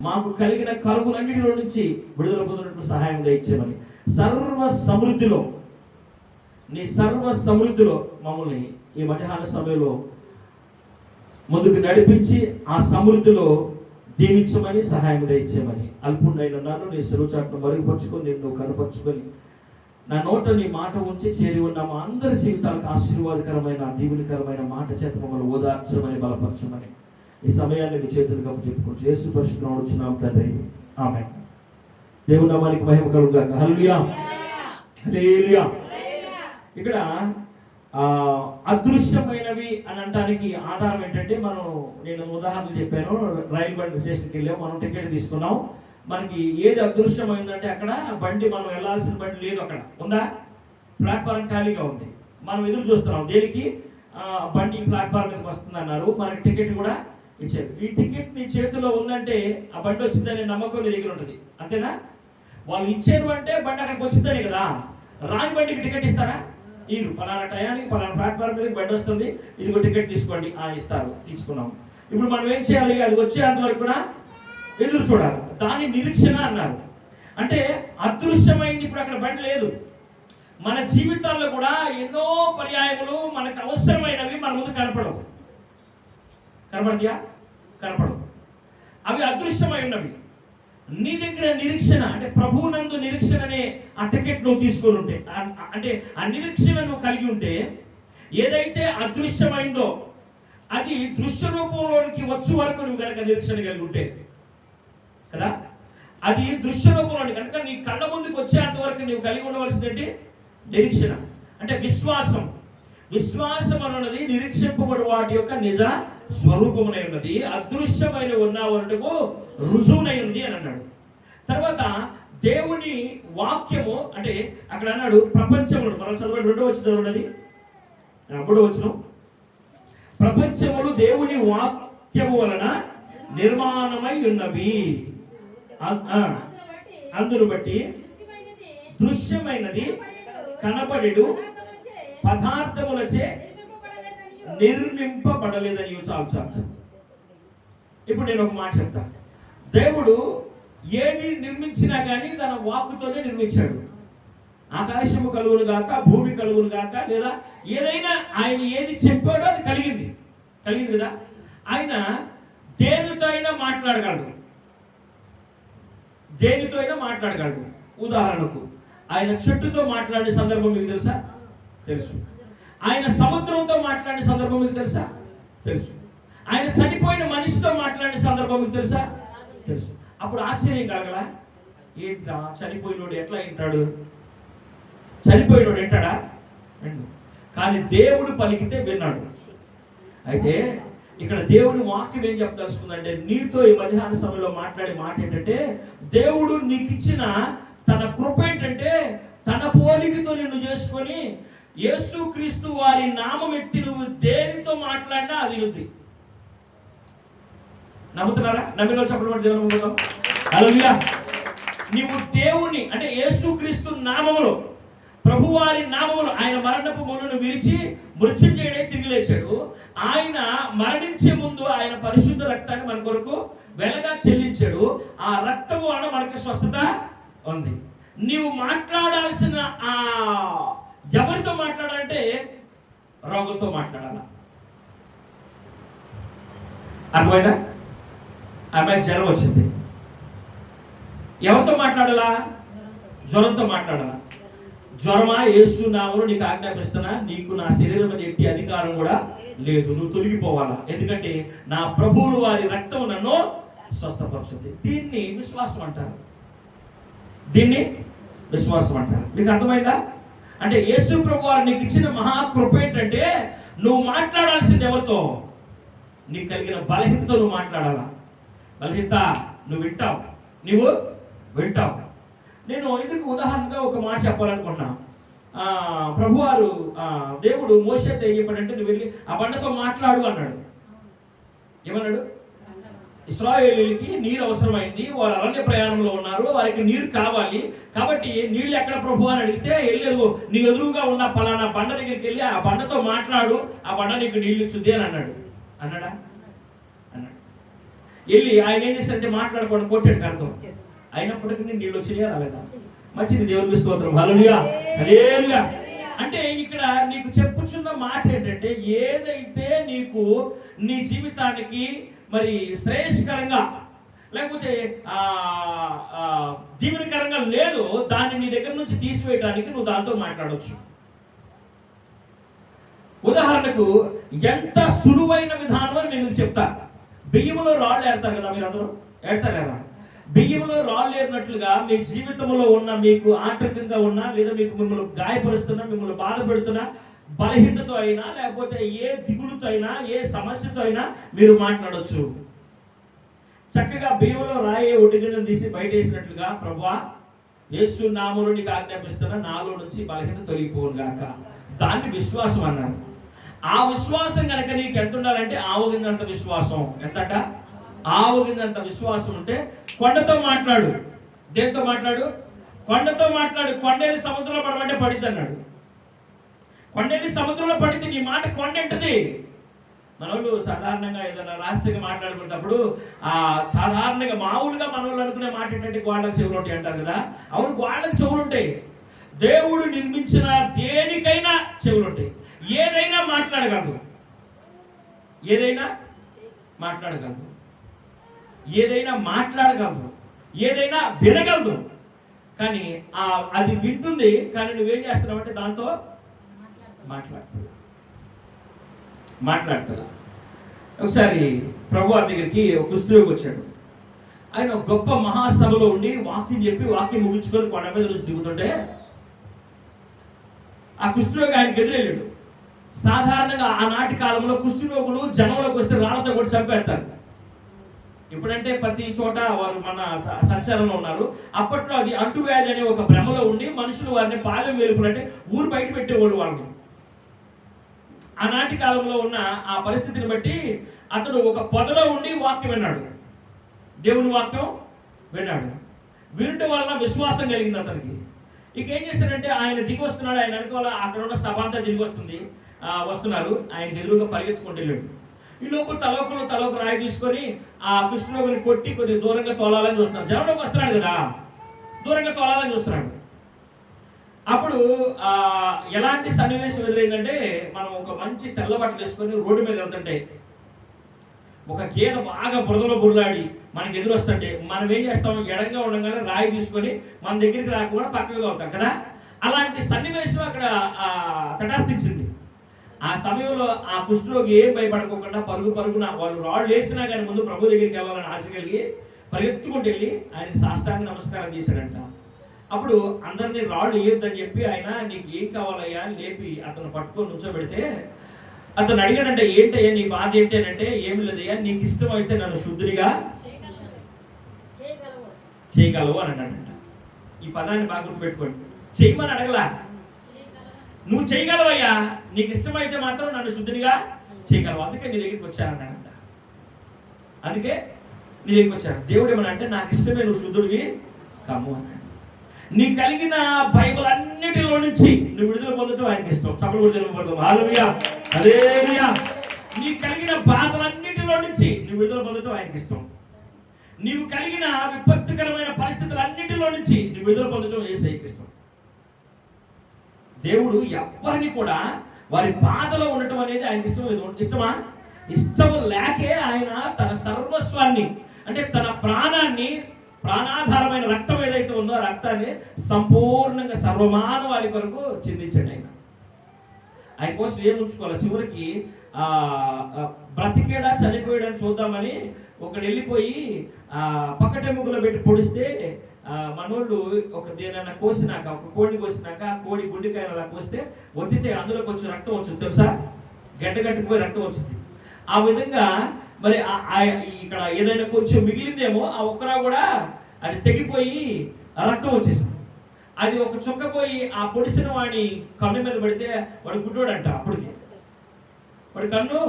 మాకు కలిగిన కరువులన్నిటిలో నుంచి విడుదల పొందినట్టు సహాయం ఇచ్చేమని సర్వ సమృద్ధిలో నీ సర్వ సమృద్ధిలో మమ్మల్ని ఈ మధ్యాహ్న సమయంలో ముందుకు నడిపించి ఆ సమృద్ధిలో దీవించమని సహాయం ఇచ్చేమని అల్పుండైన నన్ను నీ సెలవుచాట్ను మరుగుపరుచుకొని నేను కనపరుచుకొని నా నోట నీ మాట ఉంచి చేరి ఉన్న మా అందరి జీవితాలకు ఆశీర్వాదకరమైన దీవునికరమైన మాట చేత మమ్మల్ని ఓదార్చమని బలపరచమని ఈ సమయాన్ని మీ చేతులు కప్పు చెప్పుకోవచ్చు యేసు పరిశుద్ధం వచ్చినాం తండ్రి. ఆమె దేవుని నామానికి మహిమ కలుగుగాక. హల్లెలూయా. హలేలుయా ఇక్కడ అదృశ్యమైనవి అని అనడానికి ఆధారం ఏంటంటే మనం నేను ఉదాహరణ చెప్పాను రైలు బండి స్టేషన్కి వెళ్ళాము మనం టికెట్ తీసుకున్నాం. మనకి ఏది అదృశ్యమైందంటే అక్కడ బండి మనం వెళ్ళాల్సిన బండి లేదు అక్కడ. ఉందా? ప్లాట్ఫారం ఖాళీగా ఉంది. మనం ఎదురు చూస్తున్నాం. దేనికి? బండి ప్లాట్ఫారం మీదకి వస్తుంది అన్నారు మనకి టికెట్ కూడా ఇచ్చాడు ఈ టికెట్ నీ చేతిలో ఉందంటే ఆ బండి వచ్చిందనే నమ్మకం నీ దగ్గర ఉంటుంది. అంతేనా? వాళ్ళు ఇచ్చారు అంటే బండి అక్కడికి వచ్చిందని కదా. రాని బండికి టికెట్ ఇస్తారా? ఈరు పలానా టయానికి పలానా ప్లాట్ఫామ్ మీద బండి వస్తుంది. ఇదిగో టికెట్ తీసుకోండి. ఆ ఇస్తారు. తీసుకున్నాం. ఇప్పుడు మనం ఏం చేయాలి? అది వచ్చేంత వరకు కూడా ఎదురు చూడాలి. దాని నిరీక్షణ అన్నారు. అంటే అదృశ్యమైంది ఇప్పుడు అక్కడ బండి లేదు. మన జీవితాల్లో కూడా ఎన్నో పర్యాయములు మనకు అవసరమైనవి మన ముందు కనపడవు. కనపడతాయా కనపడవు. అవి అదృశ్యమై ఉన్నవి. నీ దగ్గర నిరీక్షణ అంటే ప్రభువునందు నిరీక్షణ అనే ఆ టికెట్ నువ్వు తీసుకొని ఉంటే అంటే ఆ నిరీక్షణ నువ్వు కలిగి ఉంటే ఏదైతే అదృశ్యమైందో అది దృశ్య రూపంలోనికి వచ్చే వరకు నువ్వు కనుక నిరీక్షణ కలిగి ఉంటే కదా? అది దృశ్య రూపంలోని కనుక నీ కళ్ళ ముందుకు వచ్చేంత వరకు నువ్వు కలిగి ఉండవలసింది ఏంటి? నిరీక్షణ. అంటే విశ్వాసం. విశ్వాసం అన్నది నిరీక్షింపబడి వాటి యొక్క నిజ స్వరూపమునై ఉన్నది అదృశ్యమైన ఉన్న రుజువునై ఉంది అని అన్నాడు. తర్వాత దేవుని వాక్యము అంటే అక్కడ అన్నాడు ప్రపంచములు మనం చదవండి రెండో వచ్చిన చదవండి అప్పుడు వచ్చిన ప్రపంచములు దేవుని వాక్యము వలన నిర్మాణమై ఉన్నవి. ఆ, అందును బట్టి దృశ్యమైనది కనబడెడు పదార్థములచే నిర్మింపబడలేదని చాలా చాలు. ఇప్పుడు నేను ఒక మాట చెప్తా. దేవుడు ఏది నిర్మించినా కానీ తన వాక్కుతోనే నిర్మించాడు. ఆకాశము కలుగును గాక భూమి కలుగును గాక లేదా ఏదైనా ఆయన ఏది చెప్పాడో అది కలిగింది. కలిగింది కదా? ఆయన దేనితో అయినా మాట్లాడగలడు. దేనితో అయినా మాట్లాడగలడు. ఉదాహరణకు ఆయన చెట్టుతో మాట్లాడే సందర్భం మీకు తెలుసా? తెలుసు. ఆయన సముద్రం మాట్లాడిన సందర్భం మీకు తెలుసా? తెలుసు. ఆయన చనిపోయిన మనిషితో మాట్లాడిన సందర్భం మీకు తెలుసా? తెలుసు. అప్పుడు ఆశ్చర్యం కలగలా ఏంటా చనిపోయినోడు ఎట్లా వింటాడు? చనిపోయినోడు వింటాడా? కానీ దేవుడు పలికితే విన్నాడు. అయితే ఇక్కడ దేవుడు వాక్యం ఏం చెప్పదలుచుకుందంటే నీతో ఈ మధ్యాహ్న సమయంలో మాట్లాడే మాట ఏంటంటే దేవుడు నీకు ఇచ్చిన తన కృప ఏంటంటే తన పోలికతో నిన్ను చేసుకొని యేసుక్రీస్తు వారి నామం ఎత్తి నువ్వు దేనితో మాట్లాడినా అది ఉంది నమ్ముతున్నారా? నమ్మిన వాళ్ళు చెప్పడం దేవుని నమ్ముతాం. హల్లెలూయా నీవు దేవుని అంటే యేసుక్రీస్తు నామములో ప్రభువారి నామములు ఆయన మరణపు మూలను విరిచి మృత్యుంజయుడై తిరిగి లేచాడు. ఆయన మరణించే ముందు ఆయన పరిశుద్ధ రక్తాన్ని మన కొరకు వెలగా చెల్లించాడు. ఆ రక్తము వలన మనకి స్వస్థత ఉంది. నీవు మాట్లాడాల్సిన ఆ ఎవరితో మాట్లాడాలంటే రోగులతో మాట్లాడాలా. అర్థమైనా అమ్మాయికి జ్వరం వచ్చింది. ఎవరితో మాట్లాడాలా? జ్వరంతో మాట్లాడాలా? జ్వరమా? ఏసు నీకు ఆజ్ఞాపిస్తున్నా. నీకు నా శరీరం మీద ఎట్టి అధికారం కూడా లేదు. నువ్వు తొలగిపోవాలా? ఎందుకంటే నా ప్రభువులు వారి రక్తం నన్ను స్వస్థపరుచుంది దీన్ని విశ్వాసం అంటారు. దీన్ని విశ్వాసం అంటారు. మీకు అర్థమైందా? అంటే యేసు ప్రభు వారు నీకు ఇచ్చిన మహాకృప ఏంటంటే నువ్వు మాట్లాడాల్సింది ఎవరితో? నీకు కలిగిన బలహీనతో నువ్వు మాట్లాడాలా? బలహీనత నువ్వు వింటావు. నువ్వు వింటావు. నేను ఇందుకు ఉదాహరణగా ఒక మాట చెప్పాలనుకున్నా ప్రభువారు దేవుడు మోసతో ఏం చెప్పాడంటే నువ్వు వెళ్ళి ఆ బండతో మాట్లాడు అన్నాడు. ఏమన్నాడు? ఇస్రాయేలీలకి నీరు అవసరమైంది. వారు అరణ్య ప్రయాణంలో ఉన్నారు. వారికి నీరు కావాలి. కాబట్టి నీళ్ళు ఎక్కడ ప్రభు అని అడిగితే వెళ్ళలేదు నీ ఎదురుగా ఉన్న పలానా బండ దగ్గరికి వెళ్ళి ఆ బండతో మాట్లాడు. ఆ బండ నీకు నీళ్ళు ఇచ్చుద్ది అని అన్నాడు. అన్నాడా? అన్నాడు. వెళ్ళి ఆయన ఏం చేశారంటే మాట్లాడుకోవడం కొట్టాడు అర్థం. అయినప్పటికీ నీళ్ళు వచ్చినాయా? రాలేదా? మంచిది దేవుడికి స్తోత్రం. హల్లెలూయా. హలేలుగా అంటే ఇక్కడ నీకు చెప్పుచున్న మాట ఏంటంటే ఏదైతే నీకు నీ జీవితానికి మరి శ్రేయస్కరంగా లేకపోతే దీవెనకరంగా లేదు దాన్ని నీ దగ్గర నుంచి తీసివేయడానికి నువ్వు దాంతో మాట్లాడవచ్చు ఉదాహరణకు ఎంత సులువైన విధానం అని నేను చెప్తా. బియ్యంలో రాళ్ళు ఏడతారు కదా మీరు అందరూ ఏడతారు కదా? బియ్యంలో రాళ్ళు ఏరినట్లుగా మీ జీవితంలో ఉన్న మీకు ఆటంకంగా ఉన్నా లేదా మీకు మిమ్మల్ని గాయపరుస్తున్నా మిమ్మల్ని బాధపెడుతున్నా బలహీనతో అయినా లేకపోతే ఏ దిగులుతో అయినా ఏ సమస్యతో అయినా మీరు మాట్లాడొచ్చు. చక్కగా బియ్యంలో రాయే ఒడ్డుగిన తీసి బయట వేసినట్లుగా ప్రభా యేసు నామలు నీకు ఆజ్ఞాపిస్తున్నా నాలో నుంచి బలహీనత తొలగిపోను గాక. దాన్ని విశ్వాసం అన్నారు. ఆ విశ్వాసం కనుక నీకు ఎంత ఉండాలంటే ఆవుగిందంత విశ్వాసం. ఎంతట? ఆవుగిందంత విశ్వాసం ఉంటే కొండతో మాట్లాడు. దేంతో మాట్లాడు? కొండతో మాట్లాడు. కొండేది సముద్రంలో పడమంటే పడిద్ది అన్నాడు కొండేది సముద్రంలో పడితే నీ మాట కొండ ఎంటది మనోళ్ళు సాధారణంగా ఏదైనా రహస్యంగా మాట్లాడుకునేటప్పుడు ఆ సాధారణంగా మామూలుగా మనోళ్ళు అనుకునే మాట ఏంటంటే గోడలకు చెవులు ఉంటాయి అంటారు కదా? అవును గోడలకు చెవులు ఉంటాయి. దేవుడు నిర్మించిన దేనికైనా చెవులు ఉంటాయి. ఏదైనా మాట్లాడగలదు. ఏదైనా మాట్లాడగలదు. ఏదైనా మాట్లాడగలదు. ఏదైనా వినగలదు. కానీ ఆ అది వింటుంది కానీ నువ్వేం చేస్తున్నావంటే దాంతో మాట్లాడుతుంది మాట్లాడతారు. ఒకసారి ప్రభు దగ్గరికి ఒక కుష్ఠరోగి వచ్చాడు. ఆయన ఒక గొప్ప మహాసభలో ఉండి వాక్యం చెప్పి వాక్యం ముగించుకొని కొండ మీద నుంచి దిగుతుంటే ఆ కుష్ఠరోగి ఆయన గదిలేడు సాధారణంగా ఆనాటి కాలంలో కుష్ఠరోగులు జనంలోకి వస్తే రాళ్ళతో కూడా చంపేస్తారు. ఇప్పుడంటే ప్రతి చోట వారు మన సంచారంలో ఉన్నారు. అప్పట్లో అది అంటువ్యాధి అనే ఒక భ్రమలో ఉండి మనుషులు వారిని పాలెం వేలుపులంటే ఊరు బయట పెట్టేవాళ్ళు వాళ్ళని. ఆనాటి కాలంలో ఉన్న ఆ పరిస్థితిని బట్టి అతడు ఒక పొదలో ఉండి వాక్యం విన్నాడు. దేవుని వాక్యం విన్నాడు. వినటం వలన విశ్వాసం కలిగింది అతనికి. ఇక ఏం చేశాడంటే ఆయన దిగి వస్తున్నాడు ఆయన వెనకాల అక్కడ ఉన్న సభ అంతా దిగి వస్తుంది వస్తున్నారు. ఆయన ఎదురుగా పరిగెత్తుకుంటూ వెళ్ళాడు. ఈ లోపు తలోకలు తలోక రాయి తీసుకొని ఆ కృష్ణరోగుని కొట్టి కొద్దిగా దూరంగా తోలాలని చూస్తున్నాడు జనంలోకి వస్తున్నాడు కదా. దూరంగా తోలాలని చూస్తున్నాడు. అప్పుడు ఎలాంటి సన్నివేశం ఎదురైందంటే మనం ఒక మంచి తెల్ల బట్టలు వేసుకొని రోడ్డు మీద వెళ్తుంటే ఒక గేద బాగా బురదలో బురలాడి మనకి ఎదురు వస్తుంటే మనం ఏం చేస్తాం? ఎడంగా ఉండగానే రాయి తీసుకొని మన దగ్గరికి రాకుండా పక్కకు అవుతాం కదా? అలాంటి సన్నివేశం అక్కడ తటాస్థించింది ఆ సమయంలో ఆ కుష్ఠరోగి ఏం భయపడకోకుండా పరుగు పరుగున వాళ్ళు రాళ్ళు వేసినా కానీ ముందు ప్రభు దగ్గరికి వెళ్ళాలని ఆశ కలిగి పరిగెత్తుకుంటూ వెళ్ళి ఆయన సాష్టాంగ నమస్కారం చేశాడంట. అప్పుడు అందరినీ రాళ్ళు వేయొద్దని చెప్పి ఆయన నీకు ఏం కావాలయ్యా అని లేపి అతను పట్టుకొని నుంచోబెడితే అతను అడిగాడంటే ఏంటయ్యా నీ బాధ ఏంటి? అని అంటే ఏమి లేదయ్యా నీకు ఇష్టమైతే నన్ను శుద్ధుడిగా చేయగలవు అని అన్నాడంట. ఈ పదాన్ని బాగా గుర్తుపెట్టుకోండి. చేయమని అడగలా. నువ్వు చేయగలవయ్యా. నీకు ఇష్టమైతే మాత్రం నన్ను శుద్ధినిగా చేయగలవు. అందుకే నీ దగ్గరికి వచ్చానన్నాడంట అందుకే నీ దగ్గరికి వచ్చాను. దేవుడు ఏమన్నా అంటే నాకు ఇష్టమే నువ్వు శుద్ధుడివి కమ్ము అన్నాడు. నీ కలిగిన బైబుల్ అన్నిటిలో నుంచి నువ్వు విడుదల పొందటం ఆయనకి ఇష్టం. చప్పలు విడుదల పొందడం హాలూయా హల్లెలూయా నీ కలిగిన బాధలన్నిటిలో నుంచి నువ్వు విడుదల పొందటం ఆయనకి ఇష్టం. నీవు కలిగిన విపత్తుకరమైన పరిస్థితులన్నిటిలో నుంచి నువ్వు విడుదల పొందడం ఏసైకి ఇష్టం. దేవుడు ఎవ్వరిని కూడా వారి బాధలో ఉండటం అనేది ఆయన ఇష్టం లేదు ఇష్టమా? ఇష్టం లేకే ఆయన తన సర్వస్వాన్ని అంటే తన ప్రాణాన్ని ప్రాణాధారమైన రక్తం ఏదైతే ఉందో ఆ రక్తాన్ని సంపూర్ణంగా సర్వమానవాళి కొరకు చిందించండి ఆయన. ఆయన కోసం ఏం ఉంచుకోవాలి? చివరికి బ్రతికేడా చనిపోయాడని చూద్దామని ఒకడు వెళ్ళిపోయి ఆ పక్కటెముకలో పెట్టి పొడిస్తే మనోళ్ళు ఒక దేనైనా కోసినాక ఒక కోడిని కోసినాక ఆ కోడి గుండెకాయన అలా కోస్తే ఒత్తితే అందులో కొంచెం రక్తం వచ్చింది తెలుసా? గడ్డ గట్టుకుపోయి రక్తం వచ్చింది ఆ విధంగా మరి ఆ- ఇక్కడ ఏదైనా కొంచెం మిగిలిందేమో ఆ ఒక్కరా కూడా అది తెగిపోయి రక్తం వచ్చేసింది. అది ఒక చుక్క పోయి ఆ పొడిసిన వాడి కన్ను మీద పడితే వాడు గుడ్డోడు అంట అప్పటికి. వాడి కన్ను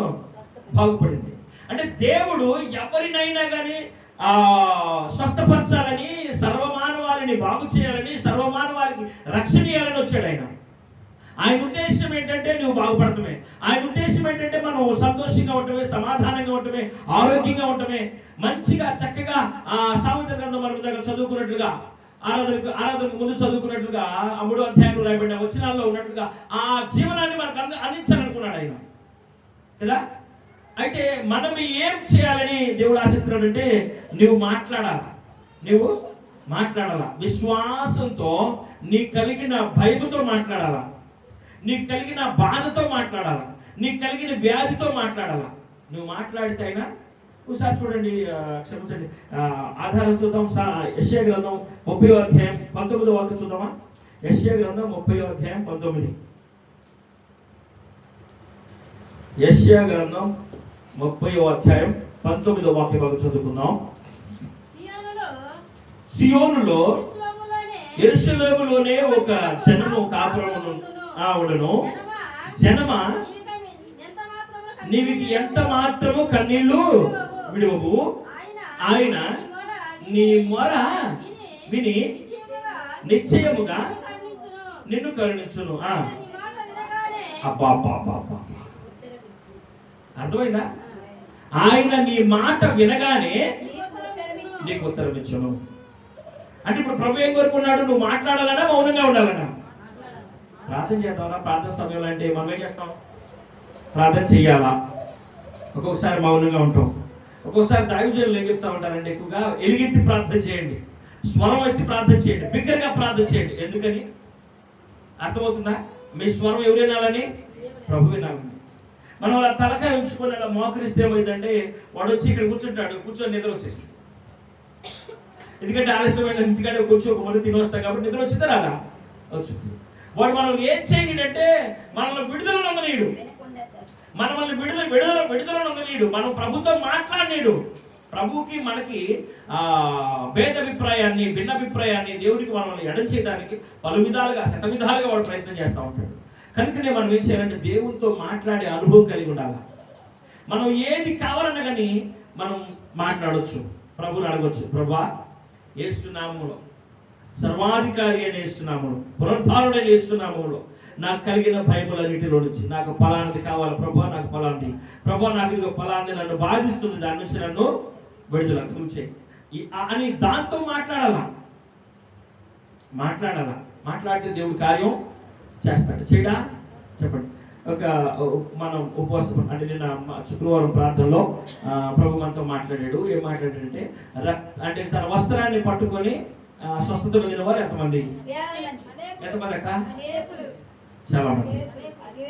బాగుపడింది అంటే దేవుడు ఎవరినైనా కానీ ఆ స్వస్థపరచాలని సర్వమానవాళిని బాగు చేయాలని సర్వమానవాళికి రక్షణ ఇవ్వాలని వచ్చాడు ఆయన. ఆయన ఉద్దేశం ఏంటంటే నువ్వు బాగుపడటమే. ఆయన ఉద్దేశం ఏంటంటే మనం సంతోషంగా ఉండటమే సమాధానంగా ఉండటమే ఆరోగ్యంగా ఉండటమే మంచిగా చక్కగా ఆ సామెత గ్రంథం మనం దగ్గర చదువుకున్నట్లుగా ఆరాధనకు ఆరాధనకు ముందు చదువుకున్నట్లుగా ఆ మూడో అధ్యాయంలో రాయబడిన వచనాల్లో ఉన్నట్లుగా ఆ జీవనాన్ని మనకు అంద అందించాలనుకున్నాడు ఆయన. కదా? అయితే మనం ఏం చేయాలని దేవుడు ఆశిస్తున్నాడంటే నువ్వు మాట్లాడాలా? నువ్వు మాట్లాడాలా? విశ్వాసంతో నీ కలిగిన భయముతో మాట్లాడాలా? నీకు కలిగిన బాధతో మాట్లాడాలా? నీకు కలిగిన వ్యాధితో మాట్లాడాలా? నువ్వు మాట్లాడితే అయినా ఒకసారి చూడండి క్షమించండి. ఆధారం చూద్దాం యశ్య గ్రంథం ముప్పై అధ్యాయం పంతొమ్మిదో వాక్యం చూద్దామా? యశ్య గ్రంథం ముప్పై అధ్యాయం పంతొమ్మిది. యశ్య గ్రంథం ముప్పై అధ్యాయం పంతొమ్మిదో వాక్యం భాగం చదువుకుందాం. సియోనులో ఎరుసలేములోనే ఒక జనము కాపురమును ఆవుడను జనమా? నీవికి ఎంత మాత్రము కన్నీళ్ళు విడువవు. ఆయన నీ మొర విని నిశ్చయముగా నిన్ను కరుణించును. ఆ. అబ్బా అబ్బా అబ్బా అబ్బా అర్థమైందా? ఆయన నీ మాట వినగానే నీకు ఉత్తరం ఇచ్చును. అంటే ఇప్పుడు ప్రభు ఏం కోరుకున్నాడు? నువ్వు మాట్లాడాలన్నా మౌనంగా ఉండాలన్నా ప్రార్థన చేద్దామా? ప్రార్థన సమయంలో అంటే మనం ఏం చేస్తాం? ప్రార్థన చెయ్యాలా? ఒక్కొక్కసారి మౌనంగా ఉంటాం. ఒక్కొక్కసారి దాయుజనులు ఏం చెప్తా ఉంటారంటే ఎక్కువగా ఎలుగెత్తి ప్రార్థన చేయండి. స్వరం ఎత్తి ప్రార్థన చేయండి. బిగ్గరగా ప్రార్థన చేయండి. ఎందుకని? అర్థమవుతుందా? మీ స్వరం ఎవరు వినాలని ప్రభు వినాలని మనం అలా తలకాయ ఉంచుకొని అలా మోకరిస్తే ఏమైందంటే వాడు వచ్చి ఇక్కడ కూర్చుంటాడు కూర్చొని నిద్ర వచ్చేసి ఎందుకంటే ఆలస్యమైన ఇంటికాడ కొంచెం ఒక మొదటి తినొస్తాం కాబట్టి నిద్ర వచ్చిందా రాదా? వచ్చింది. వాడు మనం ఏం చేయనీడంటే మనల్ని విడుదల నొందనీయుడు మనల్ని విడుదల విడుదల విడుదల నొందనీయుడు మనం ప్రభుత్వం మాట్లాడనీడు ప్రభువుకి మనకి ఆ భేదాభిప్రాయాన్ని భిన్నాభిప్రాయాన్ని దేవుడికి మనల్ని ఎడం చేయడానికి పలు విధాలుగా శత విధాలుగా వాడు ప్రయత్నం చేస్తూ ఉంటాడు. కనుకనే మనం ఏం చేయాలంటే దేవునితో మాట్లాడే అనుభవం కలిగి ఉండాలి? మనం ఏది కావాలన్నా కానీ మనం మాట్లాడొచ్చు. ప్రభుని అడగొచ్చు. ప్రభా ఏసునామములో సర్వాధికారి అని వేస్తున్నాము. పునరుద్ధారుడని వేస్తున్నాము. నాకు కలిగిన బైబులన్నిటిలో నుంచి నాకు ఫలానిది కావాలి ప్రభా నాకు ఫలాంది ప్రభా నాకు ఇదిగో ఫలాంది నన్ను బాధిస్తుంది. దాని నుంచి నన్ను విడుదల నువ్వు అని దాంతో మాట్లాడాలా? మాట్లాడాలా? మాట్లాడితే దేవుడు కార్యం చేస్తాడు. చేయడా? చెప్పండి. ఒక మనం ఉపవాసం అంటే నిన్న శుక్రవారం ప్రార్థనలో ప్రభు మనతో మాట్లాడాడు. ఏం మాట్లాడాడంటే రక్- అంటే తన వస్త్రాన్ని పట్టుకొని స్వస్థత పొందిన వారు ఎంతమంది? ఎంతమంది అక్క చాలా మంది.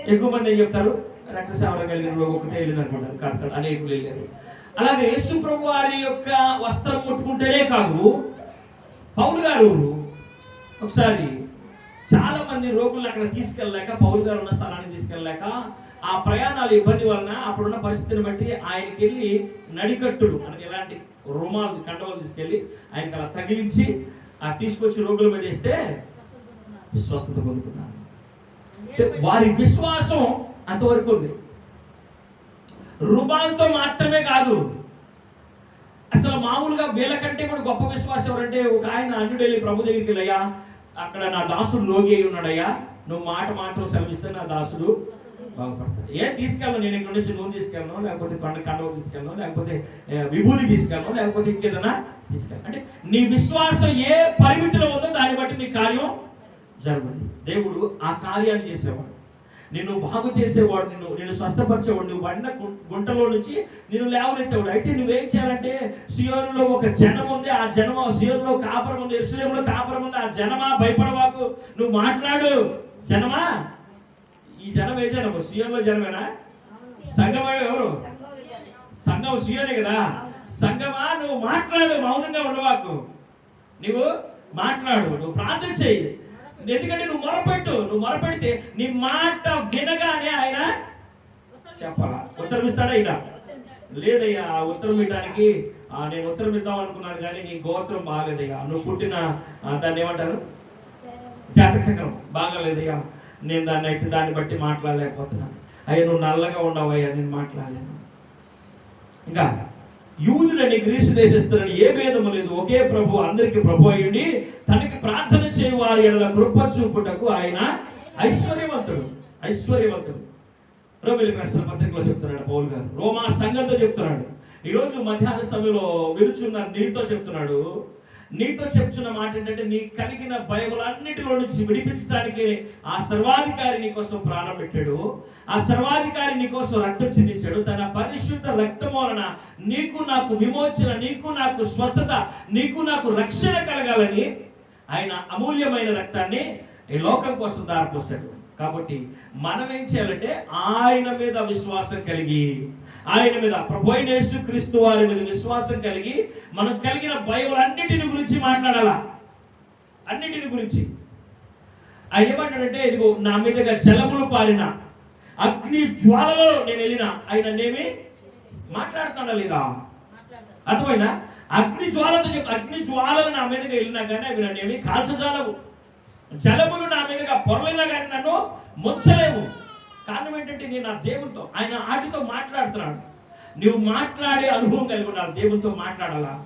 ఎక్కువ మంది ఏం చెప్తారు? రక్తస్రావం కలిగిన రోగం ఒకటే వెళ్ళింది అనుకుంటారు కాదు అనేకులు వెళ్ళారు. అలాగే యేసు ప్రభు వారి యొక్క వస్త్రం ముట్టుకుంటేనే కాదు పౌలు గారు ఒకసారి చాలా మంది రోగులను అక్కడ తీసుకెళ్ళలేక పౌలు గారు ఉన్న స్థలానికి తీసుకెళ్ళలేక ఆ ప్రయాణాలు ఇబ్బంది వలన అప్పుడున్న పరిస్థితిని బట్టి ఆయనకి వెళ్ళి నడికట్టులు మనకి ఎలాంటి రుమాలు కండవాలు తీసుకెళ్ళి ఆయనకి అలా తగిలించి ఆ తీసుకొచ్చి రోగుల మీద వేస్తే స్వస్థత పొందుకున్నారు వారి విశ్వాసం అంతవరకు ఉంది. రూపాలతో మాత్రమే కాదు అసలు మామూలుగా వీళ్ళకంటే కూడా గొప్ప విశ్వాసం ఎవరంటే ఒక ఆయన అన్నుడెళ్ళి ప్రభు దగ్గరికి వెళ్ళయ్యా అక్కడ నా దాసుడు రోగి అయి ఉన్నాడయ్యా నువ్వు మాట మాత్రం శ్రమిస్తే నా దాసుడు బాగుపడతాడు ఏం తీసుకెళ్ళను? నేను ఇక్కడ నుంచి నూనె తీసుకెళ్ళను లేకపోతే కొండ కండవ తీసుకెళ్ళను లేకపోతే విభూతి తీసుకెళ్ళను లేకపోతే ఇంకేదైనా తీసుకెళ్ళను. అంటే నీ విశ్వాసం ఏ పరిమితిలో ఉందో దాన్ని బట్టి నీ కార్యం జరుగుతుంది దేవుడు ఆ కార్యాన్ని చేసేవాడు. నిన్ను బాగు చేసేవాడు నిన్ను నిన్ను స్వస్థపరిచేవాడు నువ్వు పడిన గుంటలో నుంచి నిన్ను లేవనెత్తేవాడు. అయితే నువ్వేం చేయాలంటే సియోనులో ఒక జనం ఉంది ఆ జనం సియోనులో కాపురం ఉంది ఎరుసలేములో కాపురం ఉంది ఆ జనమా భయపడవాకు. నువ్వు మాట్లాడు. జనమా? ఈ జనం ఏ జనము? సీఎంలో జనమేనా? సంఘం ఎవరు? సంఘం సియోనే కదా. సంఘమా నువ్వు మాట్లాడు మౌనంగా ఉండవాకు. నువ్వు మాట్లాడు నువ్వు ప్రార్థన చేయి. ఎందుకంటే నువ్వు మొరపెట్టు నువ్వు మొరపెడితే నీ మాట వినగానే ఆయన చెప్పాలా? ఉత్తరం ఇస్తాడా ఇడా లేదయ్యా ఆ ఉత్తరం ఇవ్వడానికి ఆ, నేను ఉత్తరం ఇద్దాం అనుకున్నాను కానీ నీ గోత్రం బాగలేదయ్యా. నువ్వు పుట్టిన దాన్ని ఏమంటారు? జాతక చక్రం. బాగలేదయ్యా. నేను దాన్ని అయితే దాన్ని బట్టి మాట్లాడలేకపోతున్నాను. అయ్యా నువ్వు నల్లగా ఉండవయ్యా నేను మాట్లాడలేను. ఇంకా యూదులని గ్రీసు దేశస్తులని ఏ భేదము లేదు. ఒకే ప్రభు అందరికి ప్రభు అయ్యుండి తనకి ప్రార్థన చేయవారి కృప చూపుటకు ఆయన ఐశ్వర్యవంతుడు ఐశ్వర్యవంతుడు. రోమిలికి రాసిన పత్రికలో చెప్తున్నాడు పౌల్ గారు. రోమా సంఘంతో చెప్తున్నాడు. ఈరోజు మధ్యాహ్న సమయంలో విరుచున్న నీతో చెప్తున్నాడు నీతో చెప్తున్న మాట ఏంటంటే నీ కలిగిన భయములన్నిటిలో నుంచి విడిపించడానికి ఆ సర్వాధికారి నీ కోసం ప్రాణం పెట్టాడు. ఆ సర్వాధికారి నీ కోసం రక్తం చెందించాడు. తన పరిశుద్ధ రక్తం వలన నీకు నాకు విమోచన నీకు నాకు స్వస్థత నీకు నాకు రక్షణ కలగాలని ఆయన అమూల్యమైన రక్తాన్ని ఈ లోకం కోసం దారిపోసాడు కాబట్టి మనం ఏం చేయాలంటే ఆయన మీద విశ్వాసం కలిగి ఆయన మీద ప్రభు అయిన యేసుక్రీస్తు వారి మీద విశ్వాసం కలిగి మనం కలిగిన భయములన్నిటిని గురించి మాట్లాడాలా? అన్నిటిని గురించి. ఆయన ఏమంటాడంటే ఇదిగో నా మీదగా జలములు పారిన అగ్ని జ్వాలలో నేను వెళ్ళిన ఆయన నేమి మాట్లాడుతాడా లేదా? అర్థమైనా అగ్ని జ్వాలతో చెప్పి అగ్ని జ్వాలలు నా మీదగా వెళ్ళినా కానీ అవి నన్ను ఏమి కాల్చజాలవు. జలములు నా మీదగా పొరలైనా కానీ నన్ను ముంచలేవు. కారణం ఏంటంటే నేను నా దేవునితో ఆయన ఆటితో మాట్లాడుతున్నాడు. నువ్వు మాట్లాడే అనుభవం కలిగి ఉండాలి. దేవునితో మాట్లాడాలా?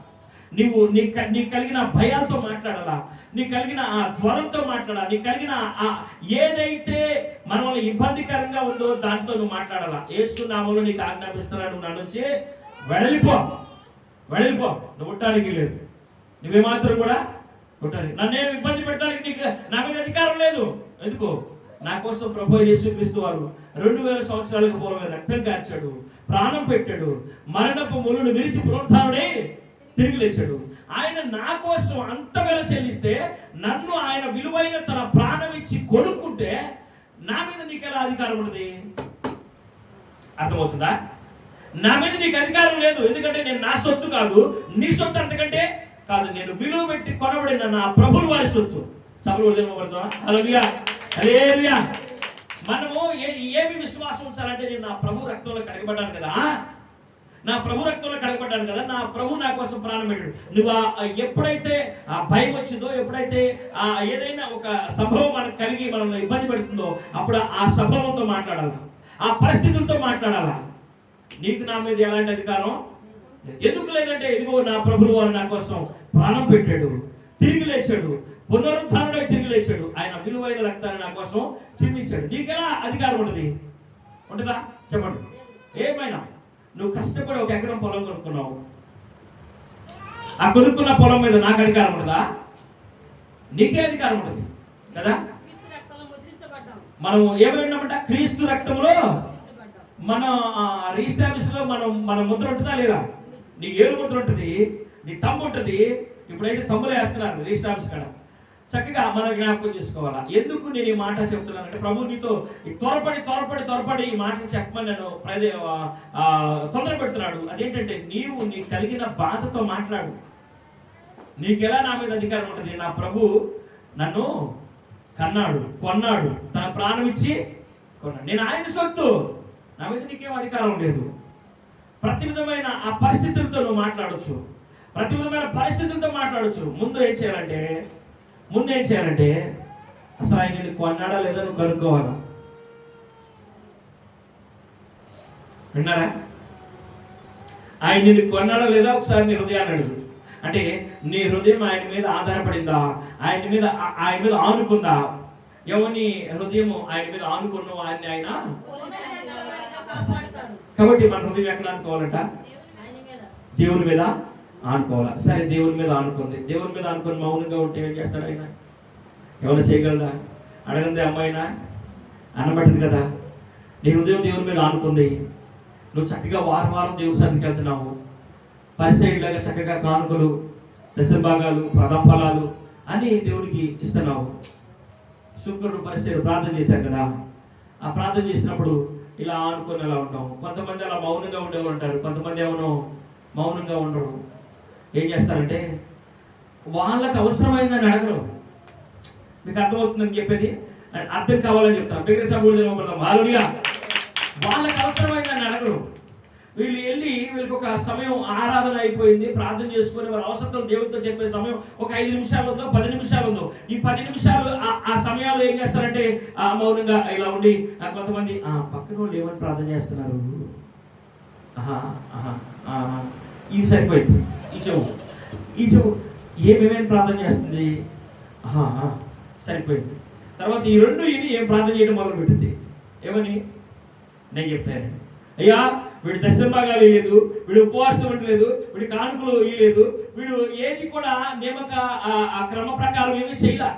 నీవు నీ క- నీ కలిగిన భయాలతో మాట్లాడాలా? నీ కలిగిన ఆ జ్వరంతో మాట్లాడాలా? నీ కలిగిన ఆ ఏదైతే మనల్ని ఇబ్బందికరంగా ఉందో దాంతో నువ్వు మాట్లాడాలా? ఏసునామంలో నీకు ఆజ్ఞాపిస్తున్నాడు నువ్వు నా నుంచి వెడలిపో వెడలిపో నువ్వు ఉండడానికి లేదు. నువ్వేమాత్రం కూడా నన్ను నన్నేం ఇబ్బంది పెట్టడానికి నీకు నా మీద అధికారం లేదు. ఎందుకు? నా కోసం ప్రభు యేసుక్రీస్తు వారు రెండు వేల సంవత్సరాలకు పూర్వమే రక్తం కార్చాడు ప్రాణం పెట్టాడు మరణపు ములును విరిచి పునరుద్ధారుడే తిరిగి లేచాడు. ఆయన నా కోసం అంత వేల చెల్లిస్తే నన్ను ఆయన విలువైన తన ప్రాణం ఇచ్చి కొనుక్కుంటే నా మీద నీకు ఎలా అధికారం ఉన్నది? అర్థమవుతుందా? నా మీద నీకు అధికారం లేదు ఎందుకంటే నేను నా సొత్తు కాదు నీ సొత్తు అంతకంటే కాదు. నేను విలువ పెట్టి కొనబడిన నా ప్రభులు వారి సొత్తు. చదువు అలా మనము ఏ ఏమి విశ్వాసం ఉంచాలంటే నేను నా ప్రభు రక్తంలో కడగబడ్డాను కదా? నా ప్రభు రక్తంలో కడగబడ్డాను కదా? నా ప్రభు నా కోసం ప్రాణం పెట్టాడు. నువ్వు ఎప్పుడైతే ఆ భయం వచ్చిందో ఎప్పుడైతే ఆ ఏదైనా ఒక సంభవం మనకు కలిగి మనల్ని ఇబ్బంది పెడుతుందో అప్పుడు ఆ సంభవంతో మాట్లాడాలా? ఆ పరిస్థితులతో మాట్లాడాలా? నీకు నా మీద ఎలాంటి అధికారం? ఎందుకు లేదంటే ఇదిగో నా ప్రభులు వారు నా కోసం ప్రాణం పెట్టాడు. తిరిగి లేచాడు. పునరుద్ధారుడై తిరిగి లేచాడు. ఆయన విలువైన రక్తాన్ని నా కోసం చిందించాడు. నీకెలా అధికారం ఉంటుంది? ఉంటుందా? చెప్పండి. ఏమైనా? నువ్వు కష్టపడి ఒక ఎకరం పొలం కొనుక్కున్నావు. ఆ కొనుక్కున్న పొలం మీద నాకు అధికారం ఉండదా నీకే అధికారం ఉంటుంది. కదా? మనం ఏమైనామంట? క్రీస్తు రక్తంలో మన రిజిస్టర్లో మనం మన ముద్ర ఉంటుందా లేదా? నీ ఏరు ముద్ర ఉంటుంది నీ తమ్ము ఉంటుంది. ఇప్పుడైతే తమ్ములు వేస్తున్నారు రిజిస్టర్ ఆఫీస్ కాడ. చక్కగా మనం జ్ఞాపకం చేసుకోవాలా? ఎందుకు నేను ఈ మాట చెప్తున్నానంటే ప్రభు నీతో త్వరపడి త్వరపడి త్వరపడి ఈ మాటలు చెప్పమని నేను ప్రదే తొందర పెడుతున్నాడు. అదేంటంటే నీవు నీ కలిగిన బాధతో మాట్లాడు. నీకెలా నా మీద అధికారం ఉంటుంది? నా ప్రభు నన్ను కన్నాడు కొన్నాడు. తన ప్రాణం ఇచ్చి కొన్నాడు. నేను ఆయన సొత్తు. నా మీద నీకేం అధికారం లేదు. ప్రతి విధమైన ఆ పరిస్థితులతో నువ్వు మాట్లాడొచ్చు. ప్రతి విధమైన పరిస్థితులతో మాట్లాడొచ్చు. ముందు ఏం చేయాలంటే ముందు ఏం చేయాలంటే అసలు ఆయన నిన్ను కొన్నాడా లేదా నువ్వు కనుక్కోవాలా? విన్నారా? ఆయన నిన్ను కొన్నాడా లేదా ఒకసారి నీ హృదయాన్ని అడుగు. అంటే నీ హృదయం ఆయన మీద ఆధారపడిందా? ఆయన మీద ఆయన మీద ఆనుకుందా? ఎవని హృదయం ఆయన మీద ఆనుకున్నావు ఆయన? ఆయన కాబట్టి మన హృదయం ఎక్కడ అనుకోవాలంట దేవుని మీద ఆనుకోవాలా? సరే దేవుని మీద ఆనుకుంది దేవుని మీద ఆనుకొని మౌనంగా ఉంటే ఏం చేస్తాడు ఆయన? ఎవరు చేయగలరా? అడగంది అమ్మాయినా అనబడింది కదా. నీ హృదయం దేవుని మీద ఆనుకుంది. నువ్వు చక్కగా వారం వారం దేవుని సన్నిధికి వెళ్తున్నావు. పరిసైలాగా చక్కగా కానుకలు దశభాగాలు ప్రథంఫలాలు అని దేవునికి ఇస్తున్నావు. శుక్రుడు పరిస్థితి ప్రార్థన చేశారు కదా. ఆ ప్రార్థన చేసినప్పుడు ఇలా ఆనుకొని అలా ఉంటాం కొంతమంది అలా మౌనంగా ఉండేవారు ఉంటారు. కొంతమంది ఏమో మౌనంగా ఉండరు. ఏం చేస్తారంటే వాళ్ళకి అవసరమైందని అడగరు. మీకు అర్థమవుతుందని చెప్పేది? అర్థం కావాలని చెప్తాను బిగ్గర చప్పుడు తెలవబడతాం వాళ్ళుగా వాళ్ళకి అవసరమైందని అడగరు. వీళ్ళు వెళ్ళి వీళ్ళకి ఒక సమయం ఆరాధన అయిపోయింది. ప్రార్థన చేసుకొని వారి అవసరతలు దేవుడితో చెప్పే సమయం ఒక ఐదు నిమిషాలు ఉందో పది నిమిషాలు ఉందో. ఈ పది నిమిషాలు ఆ- సమయాల్లో ఏం చేస్తారంటే ఆ మౌనంగా ఇలా ఉండి కొంతమంది ఆ పక్కన వాళ్ళు ఏమని ప్రార్థన చేస్తున్నారు? ఆహా ఆహా. ఇది సరిపోయింది ఈ చెవు. ఈ చెవు. ఏమేమేమి ప్రార్థన చేస్తుంది. సరిపోయింది. తర్వాత ఈ రెండు ఇని ఏం ప్రార్థన చేయడం మొదలు పెట్టింది? ఏమని? నేను చెప్తాను అయ్యా వీడు దశమ భాగాలు ఇవ్వలేదు వీడు ఉపవాసం ఉండలేదు వీడు కానుకలు ఇవ్వలేదు వీడు ఏది కూడా నియమక ఆ- ఆ క్రమ ప్రకారం ఏమీ చేయలే.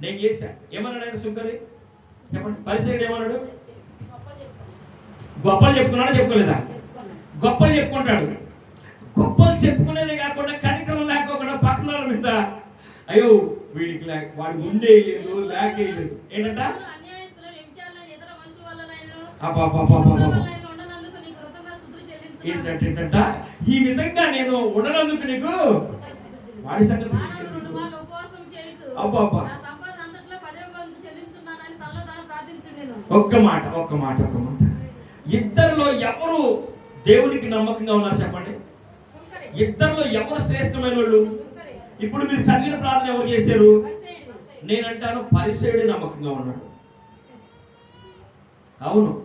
నేను చేశా. ఏమన్నాడు ఆయన సుంకరి చెప్పండి. పరిసైడ్ ఏమన్నాడు? గొప్పలు చెప్పుకున్నాడా చెప్పుకోలేదా? గొప్పలు చెప్పుకుంటాడు. గొప్పలు చెప్పుకునేది కాకుండా కనికరం లేకోకుండా పక్కన మీద అయ్యో వీడికి లేక వాడికి ఉండే లేదు లేకే లేదు. ఏంటంట? ఏంటంటే ఏంటంట, ఈ విధంగా నేను ఉండనందుకు నీకు వాడి సంగతి. అబ్బబ్బా. ఒక్క మాట ఒక్క మాట ఒక్క మాట. ఇద్దరిలో ఎవరు దేవునికి నమ్మకంగా ఉన్నారు చెప్పండి. ఇద్దరిలో ఎవరు శ్రేష్టమైన వాళ్ళు ఇప్పుడు మీరు చదివిన ప్రార్థన ఎవరు చేశారు? నేనంటాను పరిసయుడే నమ్మకంగా ఉన్నాడు. అవును.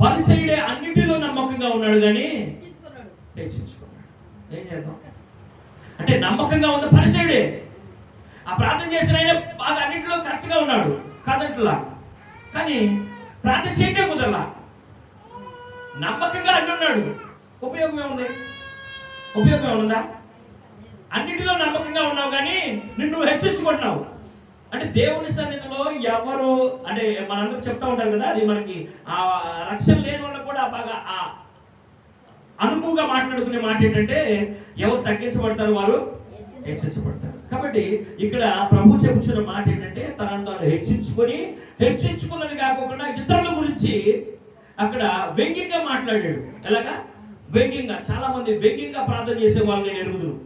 పరిసయుడే అన్నిటిలో నమ్మకంగా ఉన్నాడు కానీ హెచ్చించుకున్నాడు. ఏం చేద్దాం? అంటే నమ్మకంగా ఉన్న పరిసయుడే. ఆ ప్రార్థన చేసిన ఆయన బాగా అన్నింటిలో కరెక్ట్గా ఉన్నాడు. కదట్లా కానీ ప్రార్థన చేయటే కుదరలా? నమ్మకంగా అన్ని ఉన్నాడు. ఉపయోగం ఏముంది? ఉపయోగం ఉందా? అన్నిటిలో నమ్మకంగా ఉన్నావు కానీ నిన్ను హెచ్చించుకుంటున్నావు. అంటే దేవుని సన్నిధిలో ఎవరు అంటే మనందరూ చెప్తా ఉంటారు కదా అది మనకి ఆ రక్షణ లేని వాళ్ళకు కూడా బాగా ఆ అనుకువగా మాట్లాడుకునే మాట ఏంటంటే ఎవరు తగ్గించబడతారు వారు? హెచ్చించబడతారు. కాబట్టి ఇక్కడ ప్రభు చెబుతున్న మాట ఏంటంటే తనను తాను హెచ్చించుకొని హెచ్చించుకున్నది కాకుండా ఇతరుల గురించి అక్కడ వ్యంగ్యంగా మాట్లాడాడు. ఎలాగా? వ్యంగ్యంగా చాలా మంది వ్యంగ్యంగా ప్రార్థన చేసే వాళ్ళు నేను ఎరుగుదును.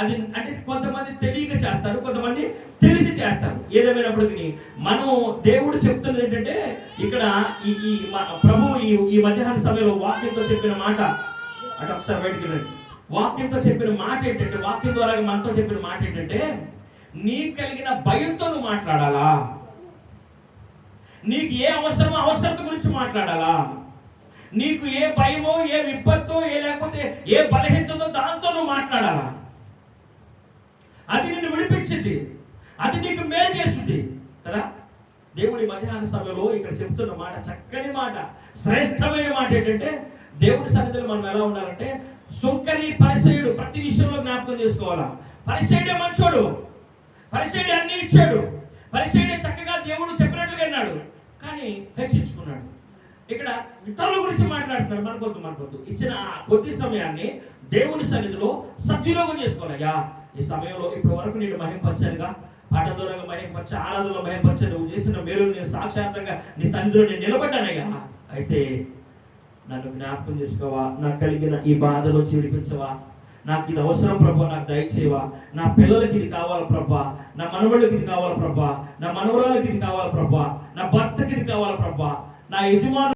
అది అంటే కొంతమంది తెలియక చేస్తారు కొంతమంది తెలిసి చేస్తారు. ఏదేమైనప్పటికీ మనం దేవుడు చెప్తున్నది ఏంటంటే ఇక్కడ ఈ ఈ ప్రభు ఈ ఈ మధ్యాహ్న సమయంలో వాక్యంతో చెప్పిన మాట అటు ఒకసారి బయటికి రండి. వాక్యంతో చెప్పిన మాట ఏంటంటే వాక్యం ద్వారా మనతో చెప్పిన మాట ఏంటంటే నీ కలిగిన భయంతో నువ్వు మాట్లాడాలా? నీకు ఏ అవసరమో అవసరత గురించి మాట్లాడాలా? నీకు ఏ భయమో ఏ విపత్తు ఏ లేకపోతే ఏ బలహీనతో దాంతో నువ్వు మాట్లాడాలా? అది నిన్ను విడిపించింది. అది నీకు మేలు చేస్తుంది కదా? దేవుడి మధ్యాహ్న సమయంలో ఇక్కడ చెప్తున్న మాట చక్కని మాట శ్రేష్టమైన మాట ఏంటంటే దేవుడి సన్నిధిలో మనం ఎలా ఉండాలంటే సుంకరి పరిసయుడు ప్రతి విషయంలో జ్ఞాపకం చేసుకోవాలా? పరిసయుడే మంచోడు. పరిసయుడే అన్ని ఇచ్చాడు. పరిసయుడే చక్కగా దేవుడు చెప్పినట్లుగా విన్నాడు. కానీ హెచ్చించుకున్నాడు. ఇక్కడ ఇతరుల గురించి మాట్లాడుతున్నారు. మనకొద్దు మనకొద్దు ఇచ్చిన ఆ కొద్ది సమయాన్ని దేవుని సన్నిధిలో సద్వినియోగం చేసుకోవాలయ్యా ఈ సమయంలో ఇప్పటి వరకు నేను మహింపరచానుగా. పాట దూరంగా మహింపరచ ఆరాధనలో మహింపరచ నువ్వు చేసిన మేలు నేను సాక్షాత్తంగా నీ సన్నిధిలో నేను నిలబడ్డానయ్యా అయితే నన్ను జ్ఞాపకం చేసుకోవా నాకు కలిగిన ఈ బాధలో విడిపించవా నాకు ఇది అవసరం ప్రభా నాకు దయచేవా నా పిల్లలకి ఇది కావాలి ప్రభా నా మనవళ్ళకి ఇది కావాలి ప్రభా నా మనవరాలకి ఇది కావాలి ప్రభా నా భర్తకి ఇది కావాలి ప్రభా నా యజమాను